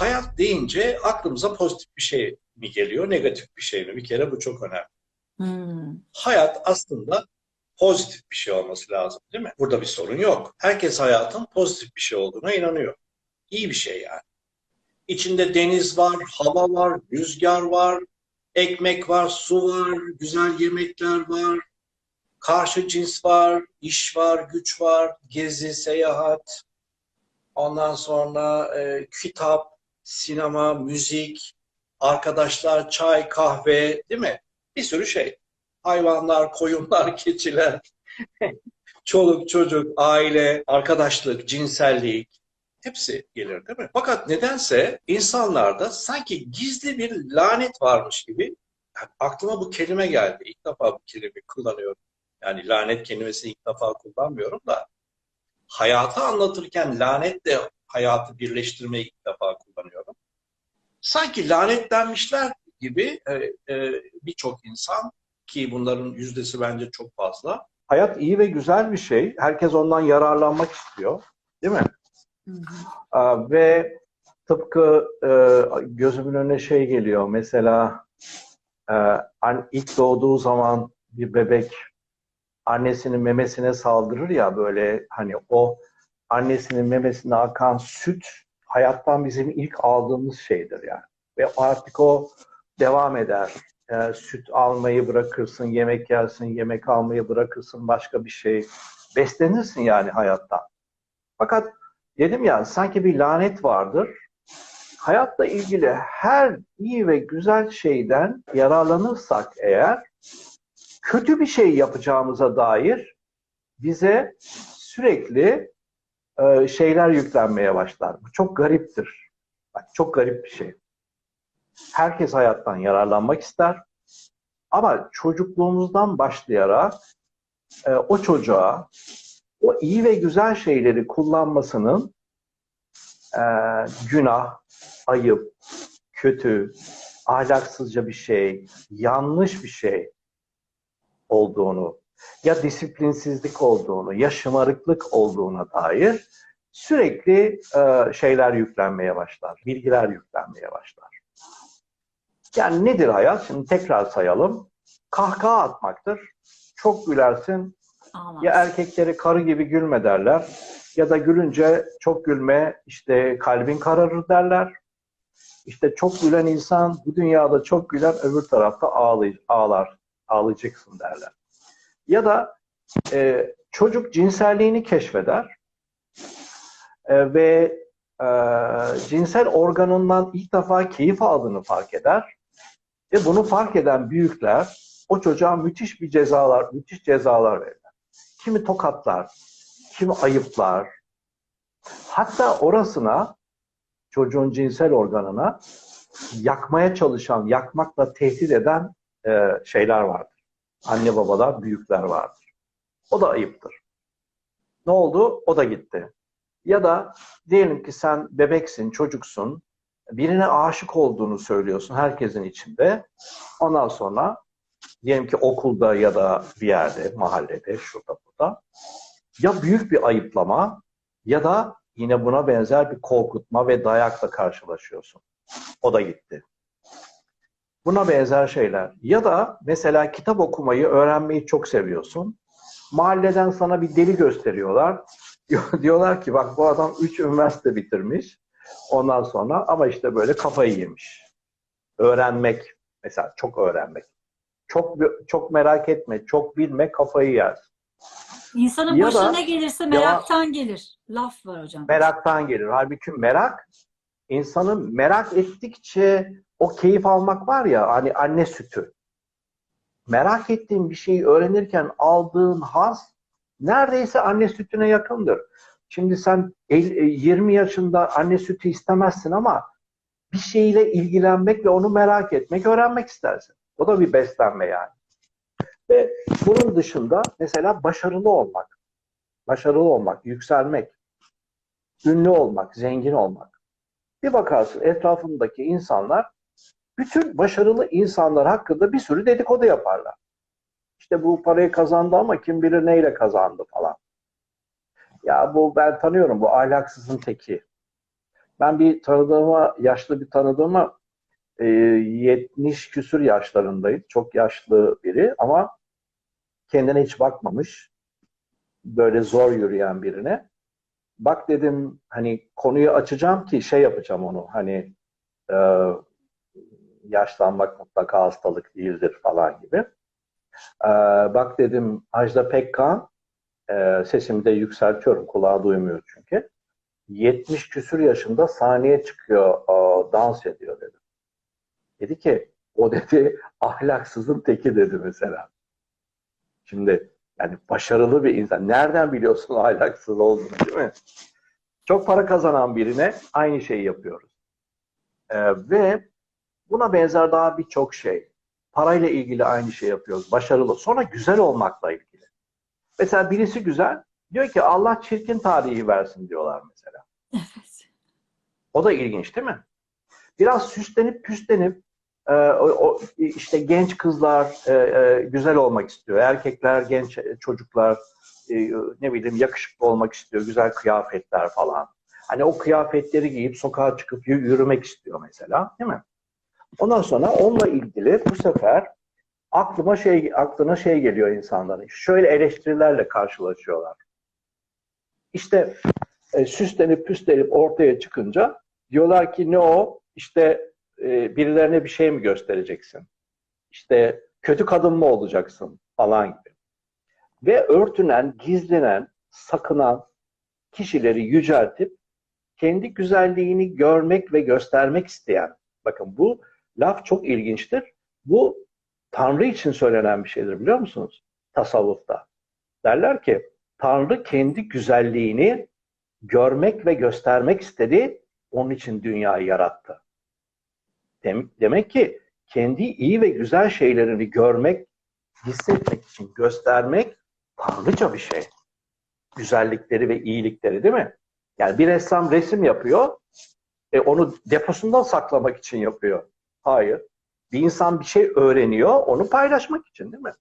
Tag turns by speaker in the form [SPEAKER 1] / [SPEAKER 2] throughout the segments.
[SPEAKER 1] hayat deyince aklımıza pozitif bir şey mi geliyor, negatif bir şey mi? Bir kere bu çok önemli.
[SPEAKER 2] Hmm.
[SPEAKER 1] Hayat aslında pozitif bir şey olması lazım değil mi? Burada bir sorun yok. Herkes hayatın pozitif bir şey olduğuna inanıyor. İyi bir şey yani. İçinde deniz var, hava var, rüzgar var, ekmek var, su var, güzel yemekler var, karşı cins var, iş var, güç var, gezi, seyahat, ondan sonra e, kitap, sinema, müzik, arkadaşlar, çay, kahve değil mi? Bir sürü şey. Hayvanlar, koyunlar, keçiler, çoluk, çocuk, aile, arkadaşlık, cinsellik hepsi gelir değil mi? Fakat nedense insanlarda sanki gizli bir lanet varmış gibi yani aklıma bu kelime geldi. İlk defa bu kelimeyi kullanıyorum. Yani lanet kelimesini ilk defa kullanmıyorum da hayatı anlatırken lanetle hayatı birleştirmeyi ilk defa kullanıyorum. Sanki lanetlenmişler gibi e, e, birçok insan ki bunların yüzdesi bence çok fazla. Hayat iyi ve güzel bir şey. Herkes ondan yararlanmak istiyor. Değil mi?
[SPEAKER 2] Hı hı.
[SPEAKER 1] Ve tıpkı e, gözümün önüne şey geliyor. Mesela e, an- ilk doğduğu zaman bir bebek annesinin memesine saldırır ya böyle hani o annesinin memesine akan süt hayattan bizim ilk aldığımız şeydir yani. Ve artık o devam eder. E, süt almayı bırakırsın, yemek yersin, yemek almayı bırakırsın, başka bir şey. Beslenirsin yani hayattan. Fakat dedim ya sanki bir lanet vardır. Hayatla ilgili her iyi ve güzel şeyden yararlanırsak eğer kötü bir şey yapacağımıza dair bize sürekli e, şeyler yüklenmeye başlar. Bu çok gariptir. Bak, çok garip bir şey. Herkes hayattan yararlanmak ister. Ama çocukluğumuzdan başlayarak e, o çocuğa o iyi ve güzel şeyleri kullanmasının e, günah, ayıp, kötü, ahlaksızca bir şey, yanlış bir şey olduğunu, ya disiplinsizlik olduğunu, ya şımarıklık olduğuna dair sürekli e, şeyler yüklenmeye başlar, bilgiler yüklenmeye başlar. Yani nedir hayat? Şimdi tekrar sayalım. Kahkaha atmaktır. Çok gülersin,
[SPEAKER 2] Ağlar.
[SPEAKER 1] ya erkekleri karı gibi gülme derler ya da gülünce çok gülme işte kalbin kararır derler. İşte çok gülen insan bu dünyada çok gülen öbür tarafta ağlay ağlar, ağlayacaksın derler. Ya da e, çocuk cinselliğini keşfeder e, ve e, cinsel organından ilk defa keyif aldığını fark eder ve bunu fark eden büyükler o çocuğa müthiş bir cezalar, müthiş cezalar verirler kimi tokatlar, kimi ayıplar. Hatta orasına çocuğun cinsel organına yakmaya çalışan, yakmakla tehdit eden e, şeyler vardır. Anne babalar, büyükler vardır. O da ayıptır. Ne oldu? O da gitti. Ya da diyelim ki sen bebeksin, çocuksun, birine aşık olduğunu söylüyorsun herkesin içinde. Ondan sonra diyelim ki okulda ya da bir yerde, mahallede, şurada burada ya büyük bir ayıplama ya da yine buna benzer bir korkutma ve dayakla karşılaşıyorsun. O da gitti. Buna benzer şeyler. Ya da mesela kitap okumayı, öğrenmeyi çok seviyorsun. Mahalleden sana bir deli gösteriyorlar. Diyorlar ki bak bu adam 3 üniversite bitirmiş. Ondan sonra ama işte böyle kafayı yemiş. Öğrenmek, mesela çok öğrenmek. Çok çok merak etme, çok bilme, kafayı yer.
[SPEAKER 2] İnsanın
[SPEAKER 1] Ya da-
[SPEAKER 2] başına ne gelirse meraktan gelir. Laf var hocam.
[SPEAKER 1] Meraktan gelir. Halbuki merak, insanın merak ettikçe o keyif almak var ya, hani anne sütü. Merak ettiğin bir şeyi öğrenirken aldığın haz neredeyse anne sütüne yakındır. Şimdi sen el- e, 20 yaşında anne sütü istemezsin ama bir şeyle ilgilenmek ve onu merak etmek, öğrenmek istersin. O da bir beslenme yani. Ve bunun dışında mesela başarılı olmak, başarılı olmak, yükselmek, ünlü olmak, zengin olmak. Bir bakarsın etrafındaki insanlar bütün başarılı insanlar hakkında bir sürü dedikodu yaparlar. İşte bu parayı kazandı ama kim bilir neyle kazandı falan. Ya bu ben tanıyorum bu ahlaksızın teki. Ben bir tanıdığıma, yaşlı bir tanıdığıma e, 70 küsür yaşlarındayım. Çok yaşlı biri ama kendine hiç bakmamış. Böyle zor yürüyen birine. Bak dedim hani konuyu açacağım ki şey yapacağım onu hani e, yaşlanmak mutlaka hastalık değildir falan gibi. E, bak dedim Ajda Pekkan e, sesimi de yükseltiyorum kulağı duymuyor çünkü. 70 küsür yaşında sahneye çıkıyor, e, dans ediyor dedim. Dedi ki o dedi ahlaksızın teki dedi mesela. Şimdi yani başarılı bir insan. Nereden biliyorsun ahlaksız olduğunu değil mi? Çok para kazanan birine aynı şeyi yapıyoruz. Ee, ve buna benzer daha birçok şey. Parayla ilgili aynı şey yapıyoruz. Başarılı. Sonra güzel olmakla ilgili. Mesela birisi güzel. Diyor ki Allah çirkin tarihi versin diyorlar mesela.
[SPEAKER 2] Evet.
[SPEAKER 1] O da ilginç değil mi? Biraz süslenip püslenip e, o, o, işte genç kızlar e, e, güzel olmak istiyor. Erkekler, genç çocuklar e, ne bileyim yakışıklı olmak istiyor. Güzel kıyafetler falan. Hani o kıyafetleri giyip sokağa çıkıp yü- yürümek istiyor mesela, değil mi? Ondan sonra onunla ilgili bu sefer aklıma şey aklına şey geliyor insanların. Şöyle eleştirilerle karşılaşıyorlar. İşte e, süslenip püslenip ortaya çıkınca diyorlar ki ne o? İşte e, birilerine bir şey mi göstereceksin? İşte kötü kadın mı olacaksın falan gibi. Ve örtünen, gizlenen, sakınan kişileri yüceltip kendi güzelliğini görmek ve göstermek isteyen. Bakın bu laf çok ilginçtir. Bu Tanrı için söylenen bir şeydir biliyor musunuz? Tasavvufta. Derler ki Tanrı kendi güzelliğini görmek ve göstermek istedi. Onun için dünyayı yarattı. Dem- demek ki kendi iyi ve güzel şeylerini görmek, hissetmek için göstermek tanrıça bir şey. Güzellikleri ve iyilikleri değil mi? Yani bir ressam resim yapıyor, e, onu deposundan saklamak için yapıyor. Hayır. Bir insan bir şey öğreniyor, onu paylaşmak için değil mi?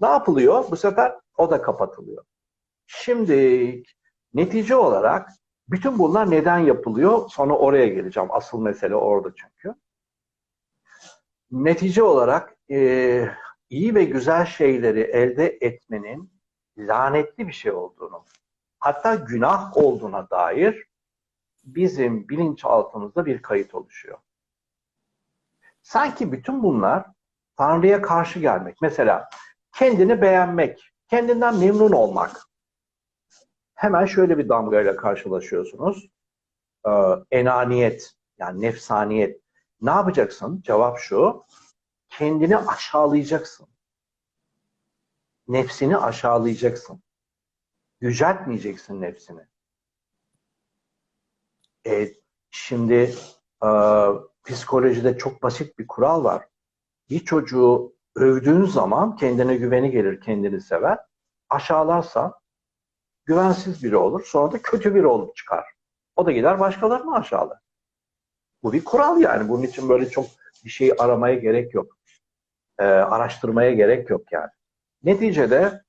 [SPEAKER 1] Ne yapılıyor? Bu sefer o da kapatılıyor. Şimdi netice olarak bütün bunlar neden yapılıyor? Sonra oraya geleceğim. Asıl mesele orada çünkü. Netice olarak e, iyi ve güzel şeyleri elde etmenin lanetli bir şey olduğunu, hatta günah olduğuna dair bizim bilinçaltımızda bir kayıt oluşuyor. Sanki bütün bunlar Tanrı'ya karşı gelmek. Mesela kendini beğenmek, kendinden memnun olmak. Hemen şöyle bir damgayla karşılaşıyorsunuz. Ee, enaniyet, yani nefsaniyet. Ne yapacaksın? Cevap şu. Kendini aşağılayacaksın. Nefsini aşağılayacaksın. Yüceltmeyeceksin nefsini. E, şimdi e, psikolojide çok basit bir kural var. Bir çocuğu övdüğün zaman kendine güveni gelir, kendini sever. Aşağılarsan güvensiz biri olur. Sonra da kötü biri olup çıkar. O da gider başkalarını aşağılar. Bu bir kural yani. Bunun için böyle çok bir şey aramaya gerek yok. Ee, araştırmaya gerek yok yani. Neticede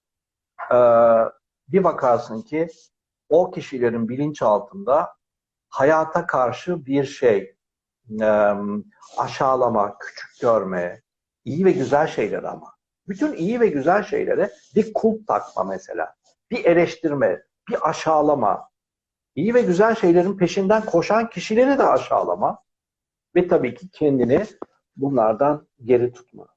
[SPEAKER 1] e, bir bakarsın ki o kişilerin bilinçaltında hayata karşı bir şey e, aşağılama, küçük görme, iyi ve güzel şeyler ama. Bütün iyi ve güzel şeylere bir kulp takma mesela. Bir eleştirme, bir aşağılama. İyi ve güzel şeylerin peşinden koşan kişileri de aşağılama. Ve tabii ki kendini bunlardan geri tutma.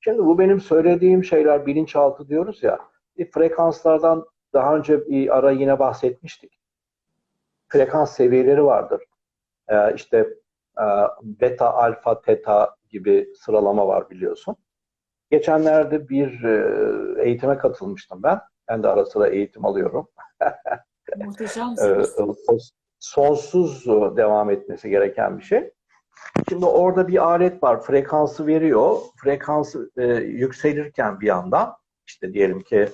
[SPEAKER 1] Şimdi bu benim söylediğim şeyler bilinçaltı diyoruz ya. Bir frekanslardan daha önce bir ara yine bahsetmiştik. Frekans seviyeleri vardır. Ee, işte e, beta, alfa, teta gibi sıralama var biliyorsun. Geçenlerde bir e, eğitime katılmıştım ben. Ben de ara sıra eğitim alıyorum.
[SPEAKER 2] Muhteşemsiniz.
[SPEAKER 1] o sonsuz devam etmesi gereken bir şey. Şimdi orada bir alet var, frekansı veriyor. Frekansı e, yükselirken bir yandan, işte diyelim ki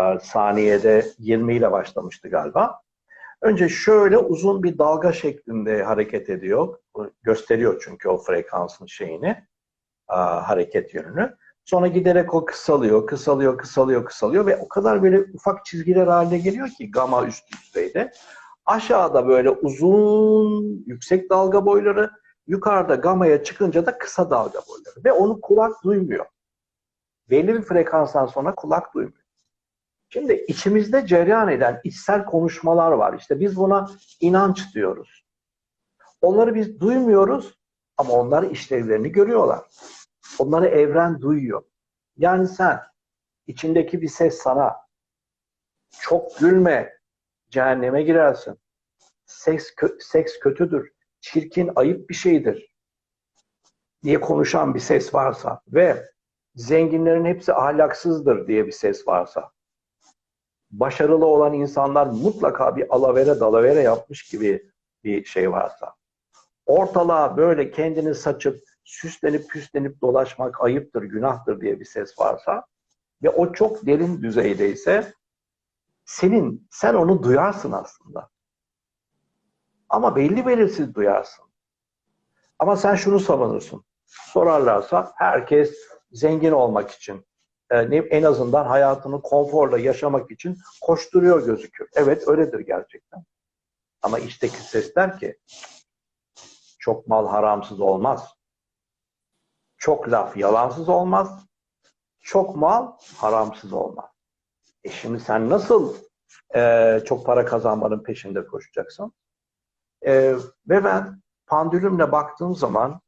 [SPEAKER 1] e, saniyede 20 ile başlamıştı galiba. Önce şöyle uzun bir dalga şeklinde hareket ediyor. Gösteriyor çünkü o frekansın şeyini, hareket yönünü. Sonra giderek o kısalıyor, kısalıyor, kısalıyor, kısalıyor ve o kadar böyle ufak çizgiler haline geliyor ki gama üst düzeyde. Aşağıda böyle uzun, yüksek dalga boyları, yukarıda gamaya çıkınca da kısa dalga boyları. Ve onu kulak duymuyor. Belli bir frekanstan sonra kulak duymuyor. Şimdi içimizde cereyan eden içsel konuşmalar var. İşte biz buna inanç diyoruz. Onları biz duymuyoruz ama onlar işlevlerini görüyorlar. Onları evren duyuyor. Yani sen içindeki bir ses sana çok gülme, cehenneme girersin. Seks, kö- seks kötüdür, çirkin, ayıp bir şeydir diye konuşan bir ses varsa ve zenginlerin hepsi ahlaksızdır diye bir ses varsa, başarılı olan insanlar mutlaka bir alavere dalavere yapmış gibi bir şey varsa, ortalığa böyle kendini saçıp süslenip püslenip dolaşmak ayıptır, günahtır diye bir ses varsa ve o çok derin düzeydeyse senin, sen onu duyarsın aslında. Ama belli belirsiz duyarsın. Ama sen şunu savunursun. Sorarlarsa herkes zengin olmak için, e, en azından hayatını konforla yaşamak için koşturuyor gözükür. Evet öyledir gerçekten. Ama içteki ses der ki çok mal haramsız olmaz. Çok laf yalansız olmaz. Çok mal haramsız olmaz. E şimdi sen nasıl e, çok para kazanmanın peşinde koşacaksın? E, ve ben pandülümle baktığım zaman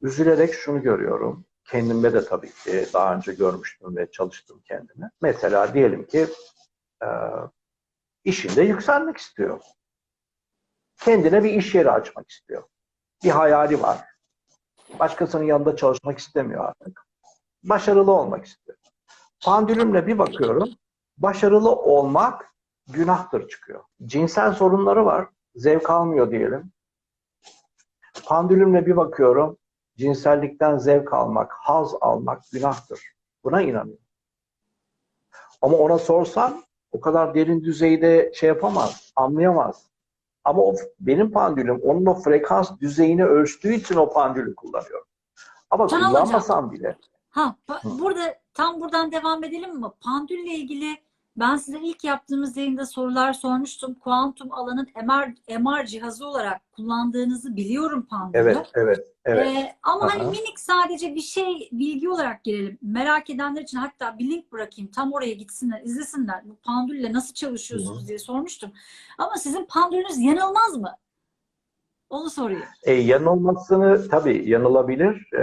[SPEAKER 1] üzülerek şunu görüyorum. Kendimde de tabii ki daha önce görmüştüm ve çalıştım kendime. Mesela diyelim ki e, işinde yükselmek istiyor. Kendine bir iş yeri açmak istiyor. Bir hayali var. Başkasının yanında çalışmak istemiyor artık. Başarılı olmak istiyor. Pandülümle bir bakıyorum. Başarılı olmak günahtır çıkıyor. Cinsel sorunları var. Zevk almıyor diyelim. Pandülümle bir bakıyorum. Cinsellikten zevk almak, haz almak günahtır. Buna inanıyor. Ama ona sorsan o kadar derin düzeyde şey yapamaz, anlayamaz. Ama o, benim pandülüm onun o frekans düzeyini ölçtüğü için o pandülü kullanıyorum. Ama
[SPEAKER 2] Can
[SPEAKER 1] kullanmasam bile
[SPEAKER 2] Ha,
[SPEAKER 1] Hı.
[SPEAKER 2] burada tam buradan devam edelim mi? Pandülle ilgili ben size ilk yaptığımız yayında sorular sormuştum. Kuantum alanın MR, MR cihazı olarak kullandığınızı biliyorum pandülü.
[SPEAKER 1] evet, evet, evet.
[SPEAKER 2] Ee, ama hani
[SPEAKER 1] Aha.
[SPEAKER 2] minik sadece bir şey bilgi olarak gelelim. Merak edenler için hatta bir link bırakayım. Tam oraya gitsinler, izlesinler. Bu pandülle nasıl çalışıyorsunuz diye sormuştum. Ama sizin pandülünüz yanılmaz mı? Onu sorayım.
[SPEAKER 1] E, yanılmasını tabii yanılabilir. E,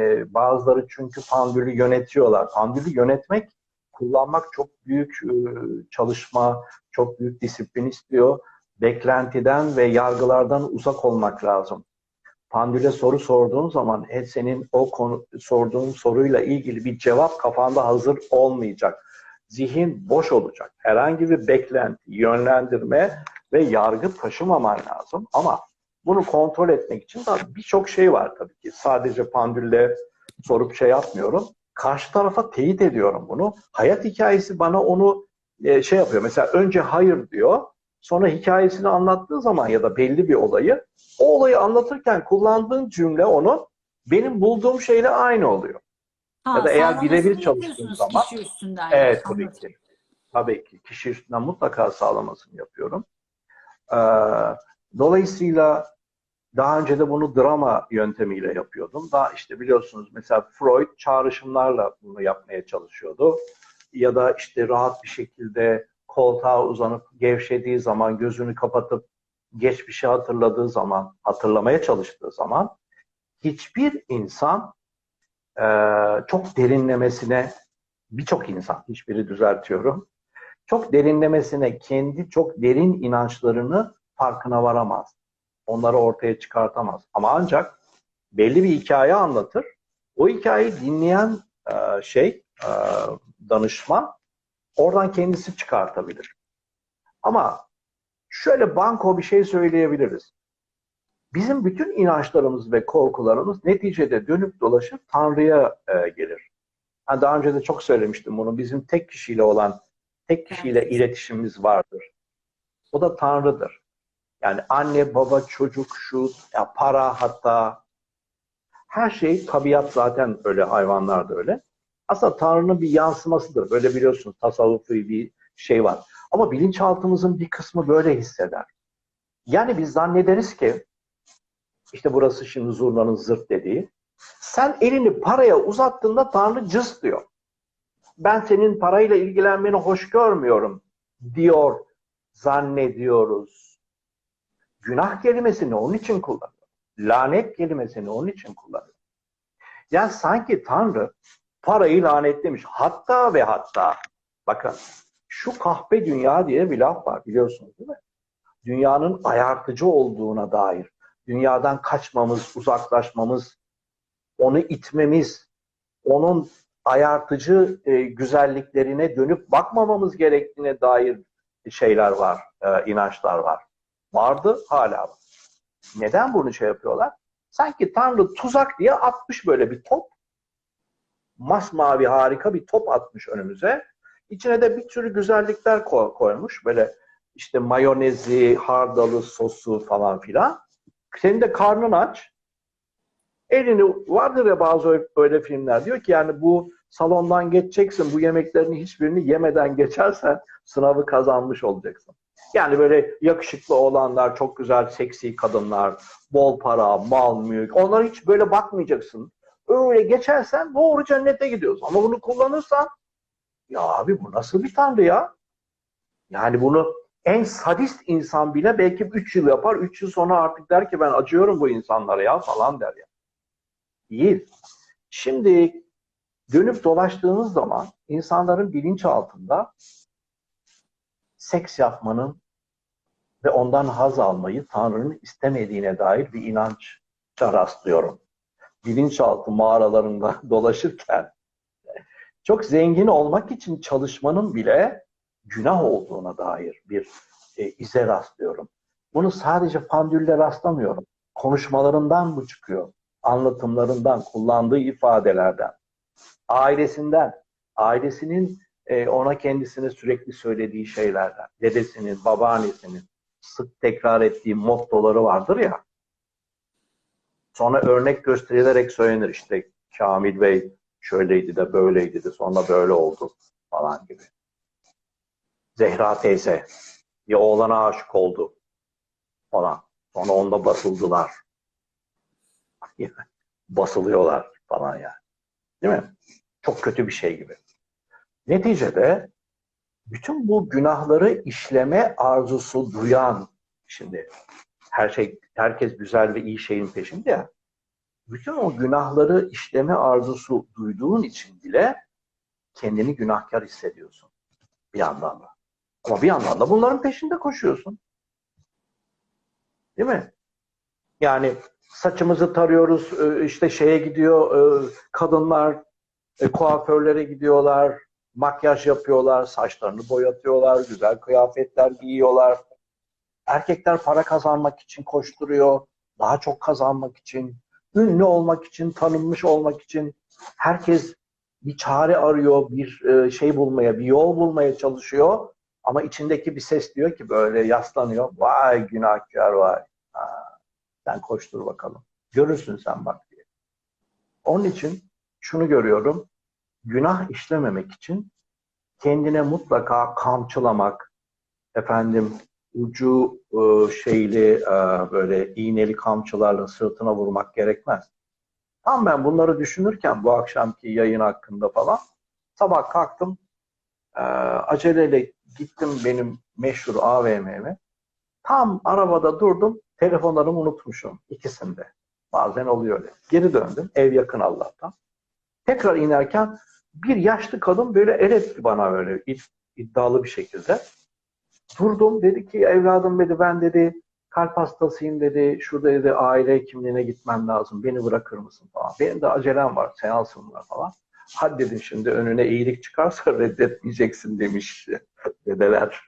[SPEAKER 1] e, bazıları çünkü pandülü yönetiyorlar. Pandülü yönetmek, kullanmak çok büyük e, çalışma, çok büyük disiplin istiyor. Beklentiden ve yargılardan uzak olmak lazım. Pandüle soru sorduğun zaman e, senin o konu sorduğun soruyla ilgili bir cevap kafanda hazır olmayacak. Zihin boş olacak. Herhangi bir beklenti, yönlendirme ve yargı taşımaman lazım. Ama bunu kontrol etmek için birçok şey var tabii ki. Sadece pandülle sorup şey yapmıyorum. Karşı tarafa teyit ediyorum bunu. Hayat hikayesi bana onu e, şey yapıyor. Mesela önce hayır diyor. Sonra hikayesini anlattığı zaman ya da belli bir olayı o olayı anlatırken kullandığın cümle onun benim bulduğum şeyle aynı oluyor.
[SPEAKER 2] Ha,
[SPEAKER 1] Ya da eğer birebir
[SPEAKER 2] yapıyorsunuz
[SPEAKER 1] zaman-
[SPEAKER 2] kişi üstünden.
[SPEAKER 1] Evet tabii ki. Tabii ki. Kişi üstünden mutlaka sağlamasını yapıyorum. Ee, dolayısıyla daha önce de bunu drama yöntemiyle yapıyordum. Daha işte biliyorsunuz mesela Freud çağrışımlarla bunu yapmaya çalışıyordu. Ya da işte rahat bir şekilde koltuğa uzanıp gevşediği zaman gözünü kapatıp geçmişi hatırladığı zaman, hatırlamaya çalıştığı zaman hiçbir insan eee, çok derinlemesine birçok insan, hiçbiri düzeltiyorum, çok derinlemesine kendi çok derin inançlarını farkına varamaz. Onları ortaya çıkartamaz. Ama ancak belli bir hikaye anlatır. O hikayeyi dinleyen e, şey, e, danışman oradan kendisi çıkartabilir. Ama şöyle banko bir şey söyleyebiliriz. Bizim bütün inançlarımız ve korkularımız neticede dönüp dolaşıp Tanrı'ya e, gelir. Ha, daha önce de çok söylemiştim bunu. Bizim tek kişiyle olan, tek kişiyle iletişimimiz vardır. O da Tanrı'dır. Yani anne, baba, çocuk, şu, ya para hatta her şey tabiat zaten öyle, hayvanlar da öyle. Aslında Tanrı'nın bir yansımasıdır. Böyle biliyorsunuz tasavvufi bir şey var. Ama bilinçaltımızın bir kısmı böyle hisseder. Yani biz zannederiz ki işte burası şimdi zurnanın zırt dediği. Sen elini paraya uzattığında Tanrı cız diyor. Ben senin parayla ilgilenmeni hoş görmüyorum diyor zannediyoruz. Günah kelimesini onun için kullanıyor. Lanet kelimesini onun için kullanıyor. Yani sanki Tanrı parayı lanetlemiş. Hatta ve hatta bakın şu kahpe dünya diye bir laf var biliyorsunuz değil mi? Dünyanın ayartıcı olduğuna dair, dünyadan kaçmamız, uzaklaşmamız, onu itmemiz, onun ayartıcı e, güzelliklerine dönüp bakmamamız gerektiğine dair şeyler var, e, inançlar var. Vardı, hala var. Neden bunu şey yapıyorlar? Sanki Tanrı tuzak diye atmış böyle bir top. Masmavi harika bir top atmış önümüze. İçine de bir sürü güzellikler ko- koymuş. Böyle işte mayonezi, hardalı, sosu falan filan. Senin de karnın aç. Elini vardır ya bazı öyle filmler diyor ki yani bu salondan geçeceksin bu yemeklerin hiçbirini yemeden geçersen sınavı kazanmış olacaksın. Yani böyle yakışıklı olanlar, çok güzel seksi kadınlar, bol para, mal, mülk onlara hiç böyle bakmayacaksın. Öyle geçersen doğru cennete gidiyorsun. Ama bunu kullanırsan ya abi bu nasıl bir tanrı ya? Yani bunu en sadist insan bile belki 3 yıl yapar. 3 yıl sonra artık der ki ben acıyorum bu insanlara ya falan der ya. Değil. Şimdi dönüp dolaştığınız zaman insanların bilinç altında seks yapmanın ve ondan haz almayı Tanrı'nın istemediğine dair bir inançça rastlıyorum. Bilinçaltı mağaralarında dolaşırken çok zengin olmak için çalışmanın bile günah olduğuna dair bir e, ize rastlıyorum. Bunu sadece pandülle rastlamıyorum. Konuşmalarından bu çıkıyor. Anlatımlarından, kullandığı ifadelerden, ailesinden, ailesinin e, ona kendisine sürekli söylediği şeylerden, dedesinin, babaannesinin sık tekrar ettiği mottoları vardır ya. Sonra örnek gösterilerek söylenir işte Kamil Bey şöyleydi de böyleydi de sonra böyle oldu falan gibi. Zehra teyze ya oğlana aşık oldu falan. Sonra onda basıldılar. Basılıyorlar falan yani. Değil mi? Çok kötü bir şey gibi. Neticede bütün bu günahları işleme arzusu duyan şimdi her şey herkes güzel ve iyi şeyin peşinde ya. Bütün o günahları işleme arzusu duyduğun için bile kendini günahkar hissediyorsun bir yandan da. Ama bir yandan da bunların peşinde koşuyorsun. Değil mi? Yani saçımızı tarıyoruz, e, işte şeye gidiyor, e, kadınlar e, kuaförlere gidiyorlar, makyaj yapıyorlar, saçlarını boyatıyorlar, güzel kıyafetler giyiyorlar. Erkekler para kazanmak için koşturuyor, daha çok kazanmak için, ünlü olmak için, tanınmış olmak için. Herkes bir çare arıyor, bir e, şey bulmaya, bir yol bulmaya çalışıyor. Ama içindeki bir ses diyor ki böyle yaslanıyor. Vay günahkar vay. Ha, sen koştur bakalım. Görürsün sen bak diye. Onun için şunu görüyorum. Günah işlememek için kendine mutlaka kamçılamak, efendim ucu e, şeyli e, böyle iğneli kamçılarla sırtına vurmak gerekmez. Tam ben bunları düşünürken bu akşamki yayın hakkında falan sabah kalktım e, aceleyle gittim benim meşhur AVM'me. Tam arabada durdum telefonlarımı unutmuşum ikisinde. Bazen oluyor öyle. Geri döndüm ev yakın Allah'tan. Tekrar inerken bir yaşlı kadın böyle el etti bana böyle iddialı bir şekilde. Durdum dedi ki evladım dedi ben dedi kalp hastasıyım dedi. Şurada dedi aile hekimliğine gitmem lazım. Beni bırakır mısın falan. Benim de acelem var. Seansım var falan. Hadi dedim şimdi önüne iyilik çıkarsa reddetmeyeceksin demiş dedeler.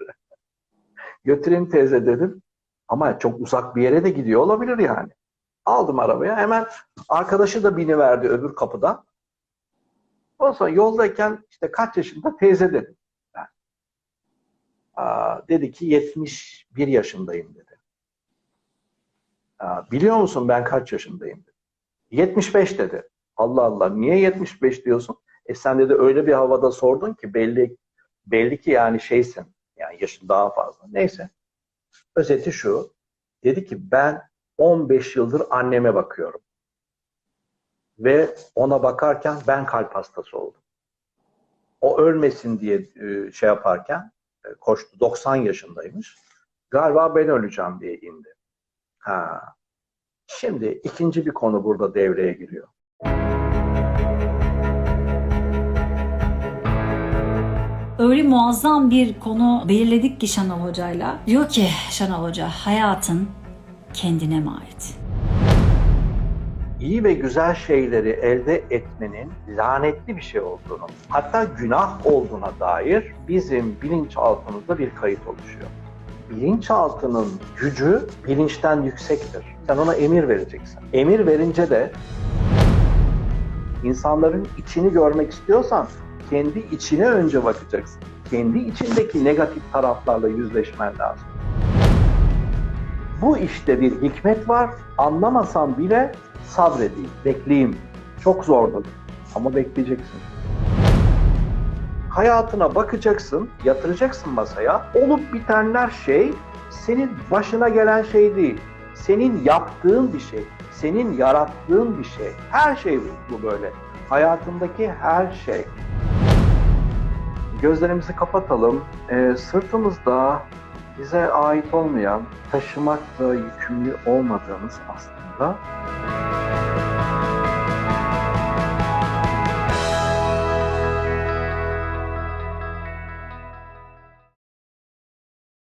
[SPEAKER 1] Götüreyim teyze dedim. Ama çok uzak bir yere de gidiyor olabilir yani. Aldım arabaya. Hemen arkadaşı da biniverdi öbür kapıdan. Ondan sonra yoldayken işte kaç yaşında teyze dedim. Ben. Aa, dedi ki 71 yaşındayım dedi. Aa, biliyor musun ben kaç yaşındayım dedi. 75 dedi. Allah Allah niye 75 diyorsun? E sen dedi öyle bir havada sordun ki belli belli ki yani şeysin. Yani yaşın daha fazla. Neyse. Özeti şu. Dedi ki ben 15 yıldır anneme bakıyorum. Ve ona bakarken ben kalp hastası oldum. O ölmesin diye e, şey yaparken e, koştu. 90 yaşındaymış. Galiba ben öleceğim diye indi. Ha. Şimdi ikinci bir konu burada devreye giriyor.
[SPEAKER 2] Öyle muazzam bir konu belirledik ki Şenol Hoca'yla. Diyor ki Şenol Hoca hayatın kendine mi ait?
[SPEAKER 1] İyi ve güzel şeyleri elde etmenin lanetli bir şey olduğunu, hatta günah olduğuna dair bizim bilinçaltımızda bir kayıt oluşuyor. Bilinçaltının gücü bilinçten yüksektir. Sen ona emir vereceksin. Emir verince de insanların içini görmek istiyorsan kendi içine önce bakacaksın. Kendi içindeki negatif taraflarla yüzleşmen lazım. Bu işte bir hikmet var. Anlamasam bile sabredeyim, bekleyeyim. Çok zordur ama bekleyeceksin. Hayatına bakacaksın, yatıracaksın masaya. Olup bitenler şey senin başına gelen şey değil. Senin yaptığın bir şey, senin yarattığın bir şey. Her şey bu böyle. Hayatındaki her şey. Gözlerimizi kapatalım. Ee, sırtımızda bize ait olmayan, taşımakla yükümlü olmadığımız aslında